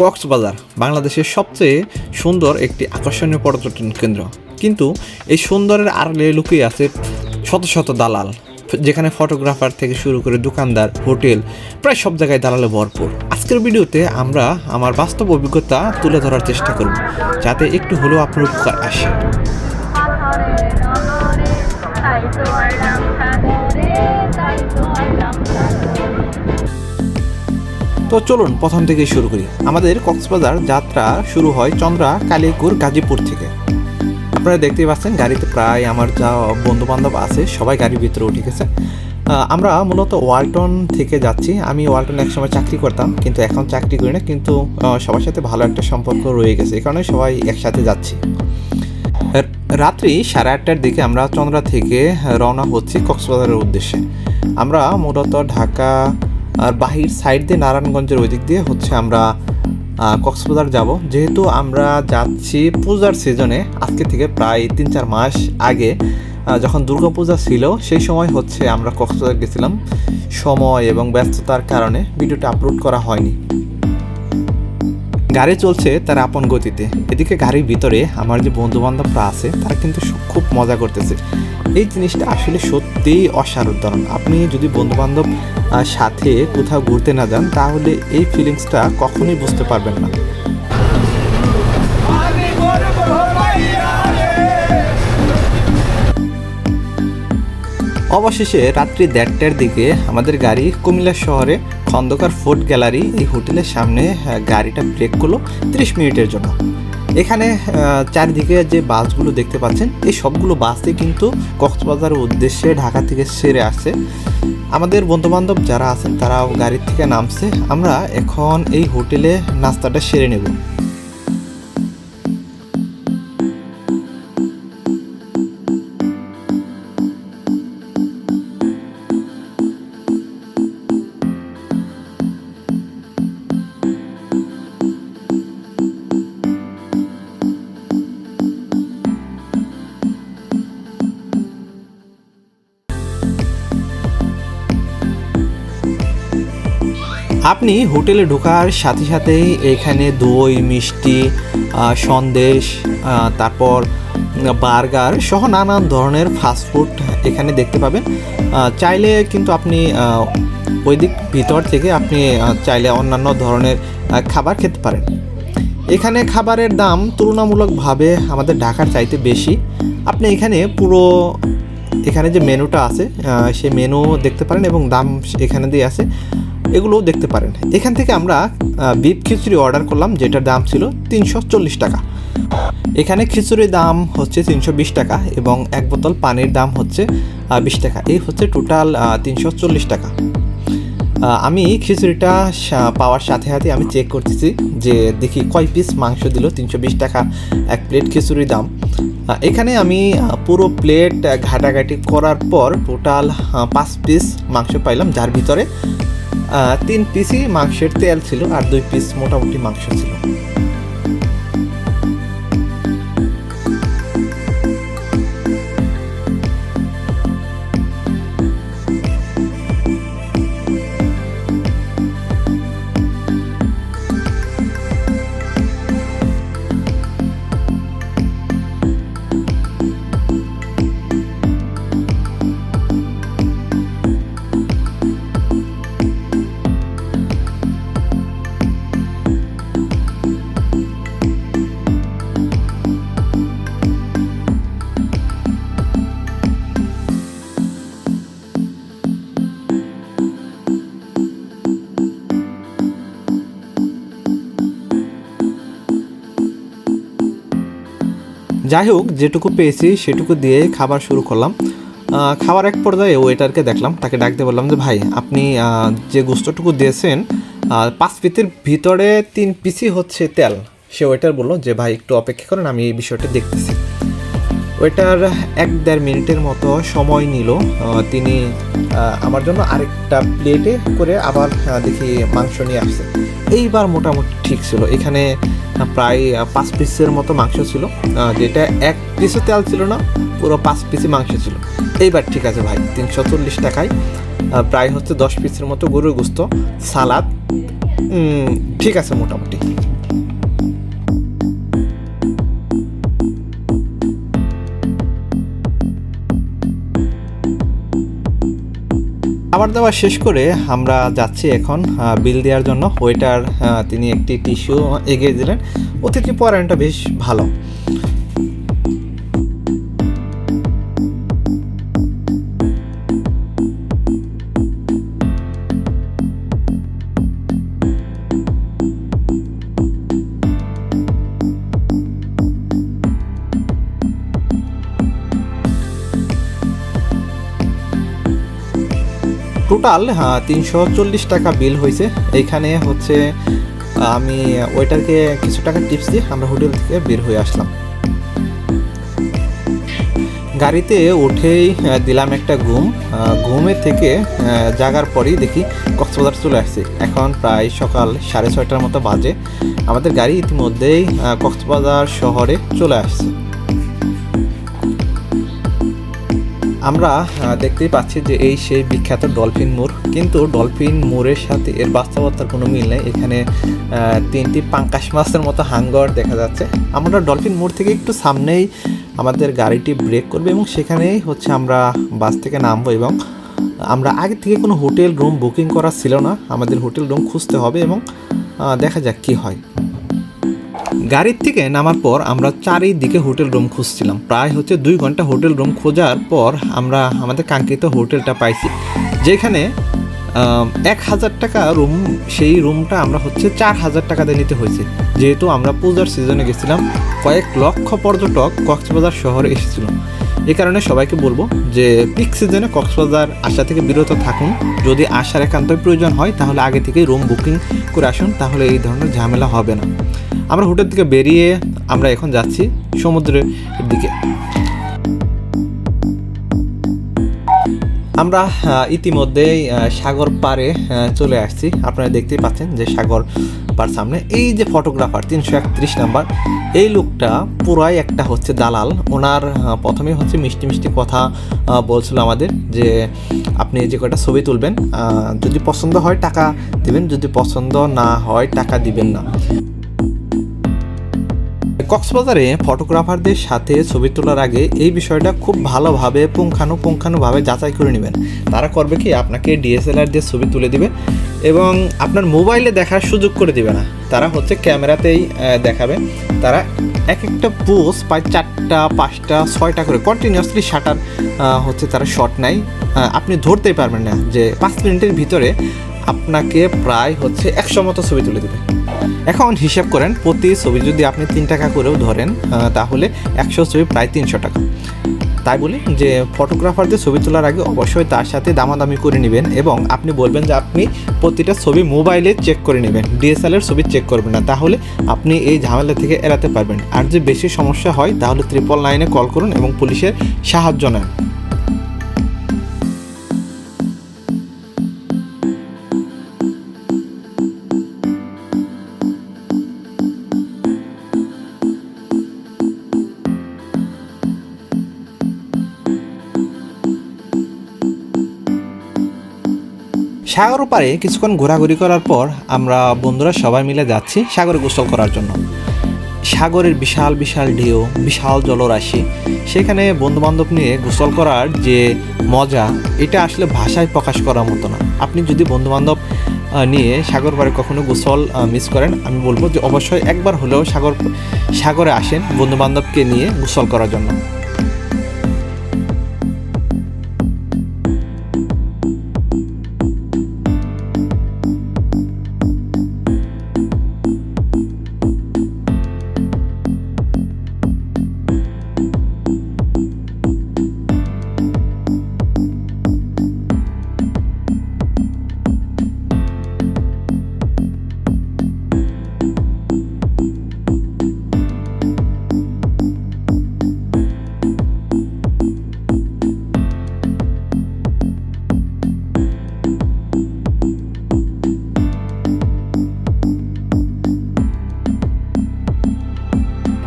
কক্সবাজার বাংলাদেশের সবচেয়ে সুন্দর একটি আকর্ষণীয় পর্যটন কেন্দ্র। কিন্তু এই সুন্দরের আড়ালে লুকিয়ে আছে শত শত দালাল, যেখানে ফটোগ্রাফার থেকে শুরু করে দোকানদার, হোটেল, প্রায় সব জায়গায় দালালে ভরপুর। আজকের ভিডিওতে আমরা আমার বাস্তব অভিজ্ঞতা তুলে ধরার চেষ্টা করব, যাতে একটু হলেও আপনার উপকার আসে। তো চলুন প্রথম থেকেই শুরু করি। আমাদের কক্সবাজার যাত্রা শুরু হয় চন্দ্রা কালিয়াকুর গাজীপুর থেকে। আপনারা দেখতেই পাচ্ছেন, গাড়িতে প্রায় আমার যা বন্ধু বান্ধব আছে, সবাই গাড়ির ভিতরে উঠে গেছে। আমরা মূলত ওয়ালটন থেকে যাচ্ছি। আমি ওয়ালটন একসময় চাকরি করতাম, কিন্তু এখন চাকরি করি না, কিন্তু সবার সাথে ভালো একটা সম্পর্ক রয়ে গেছে, এই কারণে সবাই একসাথে যাচ্ছি। রাত্রি সাড়ে আটটার দিকে আমরা চন্দ্রা থেকে রওনা হচ্ছি কক্সবাজারের উদ্দেশ্যে। আমরা মূলত ঢাকা আর বাহির সাইড দিয়ে নারায়ণগঞ্জের ওই দিক দিয়ে হচ্ছে আমরা কক্সবাজার যাব। যেহেতু আমরা যাচ্ছি পূজার সিজনে আজকে থেকে প্রায় তিন চার মাস আগে যখন দুর্গাপূজা ছিল, সেই সময় হচ্ছে আমরা কক্সবাজার গেছিলাম। সময় এবং ব্যস্ততার কারণে ভিডিওটা আপলোড করা হয়নি। গাড়ি চলছে তার আপন গতিতে। এদিকে গাড়ির ভিতরে আমার যে বন্ধু বান্ধবরা আছে, তারা কিন্তু খুব মজা করতেছে। এই জিনিসটা আসলে সত্যিই অসাধারণ। আপনি যদি বন্ধু বান্ধব সাথে কোথাও ঘুরতে না যান, তাহলে এই ফিলিংসটা কখনোই বুঝতে পারবেন না। অবশেষে রাত্রি দেড়টার দিকে আমাদের গাড়ি কুমিল্লা শহরে খন্দকার ফুড গ্যালারি এই হোটেলের সামনে গাড়িটা ব্রেক করল তিরিশ মিনিটের জন্য। এখানে চারিদিকে যে বাসগুলো দেখতে পাচ্ছেন, এই সবগুলো বাসই কিন্তু কক্সবাজারের উদ্দেশ্যে ঢাকা থেকে সেরে আসছে। আমাদের বন্ধুবান্ধব যারা আছেন, তারাও গাড়ির থেকে নামছে। আমরা এখন এই হোটেলে নাস্তাটা সেরে নেব। আপনি হোটেলে ঢোকার সাথে সাথেই এখানে দই, মিষ্টি সন্দেশ তারপর বার্গার সহ নানান ধরনের ফাস্টফুড এখানে দেখতে পাবেন। চাইলে কিন্তু আপনি ওই দিক ভিতর থেকে আপনি চাইলে অন্যান্য ধরনের খাবার খেতে পারেন। এখানে খাবারের দাম তুলনামূলকভাবে আমাদের ঢাকার চাইতে বেশি। আপনি এখানে পুরো, এখানে যে মেনুটা আছে সেই মেনু দেখতে পারেন এবং দাম এখানে দিয়ে আছে। এগুলোও দেখতে পারেন। এখান থেকে আমরা বিফ খিচুড়ি অর্ডার করলাম, যেটার দাম ছিল তিনশো চল্লিশ টাকা। এখানে খিচুড়ির দাম হচ্ছে তিনশো বিশ টাকা এবং এক বোতল পানির দাম হচ্ছে বিশ টাকা। এই হচ্ছে টোটাল তিনশো চল্লিশ টাকা। আমি খিচুড়িটা পাওয়ার সাথে সাথে আমি চেক করতেছি যে দেখি কয় পিস মাংস দিল তিনশো বিশ টাকা এক প্লেট খিচুড়ির দাম। এখানে আমি পুরো প্লেট ঘাটাঘাটি করার পর টোটাল পাঁচ পিস মাংস পাইলাম, যার ভিতরে তিন পিসই মাংসের তেল ছিল আর দুই পিস মোটামুটি মাংস ছিল। যাই হোক যেটুকু পেয়েছি সেটুকু দিয়ে খাবার শুরু করলাম। খাবার এক পর্যায়ে ওয়েটারকে দেখলাম, তাকে ডাকতে বললাম যে, ভাই, আপনি যে গোস্তটুকু দিয়েছেন পাঁচ পিসের ভিতরে তিন পিসি হচ্ছে তেল। সে ওয়েটার বলল যে, ভাই, একটু অপেক্ষা করেন, আমি এই বিষয়টা দেখতেছি। ওয়েটার এক দেড় মিনিটের মতো সময় নিল। তিনি আমার জন্য আরেকটা প্লেটে করে আবার দেখি মাংস নিয়ে আসছে। এইবার মোটামুটি ঠিক ছিল। এখানে প্রায় পাঁচ পিসের মতো মাংস ছিল। যেটা এক পিসও তেল ছিল না, পুরো পাঁচ পিসই মাংস ছিল। এইবার ঠিক আছে ভাই, তিনশো চল্লিশ টাকায় প্রায় হচ্ছে দশ পিসের মতো গরুর গোস্ত, সালাদ ঠিক আছে মোটামুটি। খাবার দাবার শেষ করে আমরা যাচ্ছি এখন বিল দেওয়ার জন্য। ওয়েটার তিনি একটি টিস্যু এগিয়ে দিলেন। অতিথি পরায়ণটা বেশ ভালো। টোটাল তিনশো চল্লিশ টাকা বিল হয়েছে। এইখানে হচ্ছে, আমি ওয়েটারকে কিছু টাকা টিপস দিয়ে আমরা হোটেল থেকে বের হয়ে আসলাম। গাড়িতে উঠেই দিলাম একটা ঘুম। ঘুমের থেকে জাগার পরেই দেখি কক্সবাজার চলে আসছি। এখন প্রায় সকাল সাড়ে ছয়টার মতো বাজে। আমাদের গাড়ি ইতিমধ্যেই কক্সবাজার শহরে চলে আসছে। আমরা দেখতেই পাচ্ছি যে এই সেই বিখ্যাত ডলফিন মোড়। কিন্তু ডলফিন মোড়ের সাথে এর বাস্তবতার কোনো মিল নেই। এখানে তিনটি পাঙ্কাশ মাছের মতো হাঙ্গর দেখা যাচ্ছে। আমরা ডলফিন মোড় থেকে একটু সামনেই আমাদের গাড়িটি ব্রেক করবে এবং সেখানেই হচ্ছে আমরা বাস থেকে নামবো এবং আমরা আগে থেকে কোনো হোটেল রুম বুকিং করা ছিল না। আমাদের হোটেল রুম খুঁজতে হবে এবং দেখা যাক কী হয়। গাড়ির থেকে নামার পর আমরা চারিদিকে হোটেল রুম খুঁজছিলাম। প্রায় হচ্ছে দুই ঘণ্টা হোটেল রুম খোঁজার পর আমরা আমাদের কাঙ্ক্ষিত হোটেলটা পাইছি। যেখানে এক হাজার টাকা রুম, সেই রুমটা আমরা হচ্ছে চার হাজার টাকা দিয়ে নিতে হয়েছে। যেহেতু আমরা পূজার সিজনে গেছিলাম, কয়েক লক্ষ পর্যটক কক্সবাজার শহরে এসেছিল। এই কারণে সবাইকে বলব যে পিক সিজনে কক্সবাজার আসা থেকে বিরত থাকুন। যদি আসার একান্তই প্রয়োজন হয়, তাহলে আগে থেকেই রুম বুকিং করে আসুন, তাহলে এই ধরনের ঝামেলা হবে না। আমরা হোটেল থেকে বেরিয়ে আমরা এখন যাচ্ছি সমুদ্রের দিকে। আমরা ইতিমধ্যেই সাগর আহ, চলে আসছি। আপনারা দেখতেই পাচ্ছেন যে সাগর পার সামনে। এই যে ফটোগ্রাফার তিনশো একত্রিশ নাম্বার এই লোকটা পুরাই একটা হচ্ছে দালাল। ওনার আহ, প্রথমেই হচ্ছে মিষ্টি মিষ্টি কথা বলছিল আমাদের যে আপনি যে কয়টা ছবি তুলবেন যদি পছন্দ হয় টাকা দিবেন যদি পছন্দ না হয় টাকা দিবেন না। কক্সবাজারে ফটোগ্রাফারদের সাথে ছবি তোলার আগে এই বিষয়টা খুব ভালোভাবে পুঙ্খানুপুঙ্খানুভাবে যাচাই করে নেবেন। তারা করবে কি? আপনাকে ডিএসএলআর দিয়ে ছবি তুলে দিবে এবং আপনার মোবাইলে দেখার সুযোগ করে দিবে না। তারা হচ্ছে ক্যামেরাতেই দেখাবে। তারা এক একটা পোজ প্রায় চারটা, পাঁচটা, ছয়টা করে কন্টিনিউয়াসলি শাটার হচ্ছে তারা শট নেয়। আপনি ধরতেই পারবেন না যে পাঁচ মিনিটের ভিতরে আপনাকে প্রায় হচ্ছে একশো মতো ছবি তুলে দেবে। এখন হিসাব করেন, প্রতি ছবি যদি আপনি তিন টাকা করেও ধরেন তাহলে একশো ছবি প্রায় তিনশো টাকা। তাই বলি যে, ফটোগ্রাফারদের ছবি তোলার আগে অবশ্যই তার সাথে দামাদামি করে নেবেন এবং আপনি বলবেন যে, আপনি প্রতিটা ছবি মোবাইলে চেক করে নেবেন ডিএসএলআর ছবি চেক করবেন না। তাহলে আপনি এই ঝামেলা থেকে এড়াতে পারবেন। আর যে বেশি সমস্যা হয়, তাহলে ত্রিপল নাইনে কল করুন এবং পুলিশের সাহায্য নেন। সাগর পাড়ে কিছুক্ষণ ঘোরাঘুরি করার পর আমরা বন্ধুরা সবাই মিলে যাচ্ছি সাগরে গোসল করার জন্য। সাগরের বিশাল বিশাল ঢেউ, বিশাল জলরাশি, সেখানে বন্ধুবান্ধব নিয়ে গোসল করার যে মজা, এটা আসলে ভাষায় প্রকাশ করার মতো না। আপনি যদি বন্ধুবান্ধব নিয়ে সাগর পাড়ে কখনো গোসল মিস করেন, আমি বলব যে অবশ্যই একবার হলেও সাগর, সাগরে আসেন বন্ধুবান্ধবকে নিয়ে গোসল করার জন্য।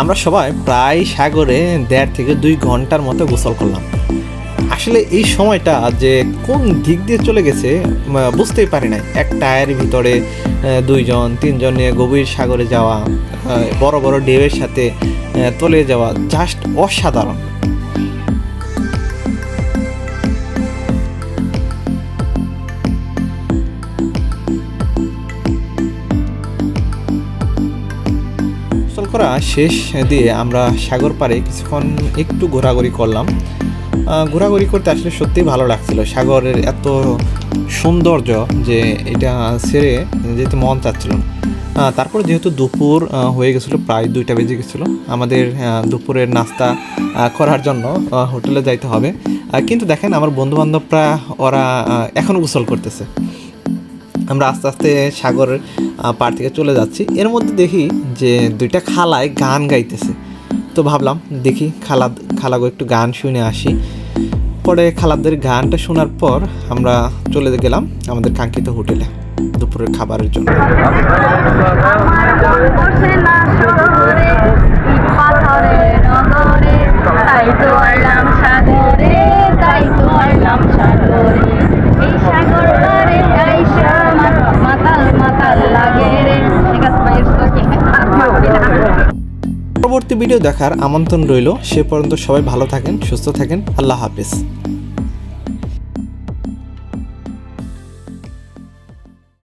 আমরা সবাই প্রায় সাগরে দেড় থেকে দুই ঘণ্টার মতো গোসল করলাম। আসলে এই সময়টা যে কোন দিক দিয়ে চলে গেছে বুঝতেই পারি না এক টায়ারের ভিতরে দুইজন, তিনজন নিয়ে গভীর সাগরে যাওয়া বড় বড় ঢেউয়ের সাথে তলে যাওয়া জাস্ট অসাধারণ। করা শেষ দিয়ে আমরা সাগর পাড়ে কিছুক্ষণ একটু ঘোরাঘুরি করলাম। ঘোরাঘুরি করতে আসলে সত্যিই ভালো লাগছিল। সাগরের এত সৌন্দর্য যে এটা ছেড়ে যেতে মন চাচ্ছিল তারপর যেহেতু দুপুর হয়ে গেছিল, প্রায় দুইটা বেজে গেছিল, আমাদের দুপুরের নাস্তা করার জন্য হোটেলে যাইতে হবে। কিন্তু দেখেন, আমার বন্ধুবান্ধবরা, ওরা এখনও গোসল করতেছে। আমরা আস্তে আস্তে সাগর পাড় থেকে চলে যাচ্ছি। এর মধ্যে দেখি যে দুইটা খালায় গান গাইতেছে। তো ভাবলাম দেখি খালা খালাগো একটু গান শুনে আসি। পরে খালাদের গানটা শোনার পর আমরা চলে গেলাম আমাদের কাঙ্ক্ষিত হোটেলে দুপুরের খাবারের জন্য। তাই তো ভিডিও দেখার আমন্ত্রণ রইল। সে পর্যন্ত সবাই ভালো থাকেন সুস্থ থাকেন। আল্লাহ হাফিজ।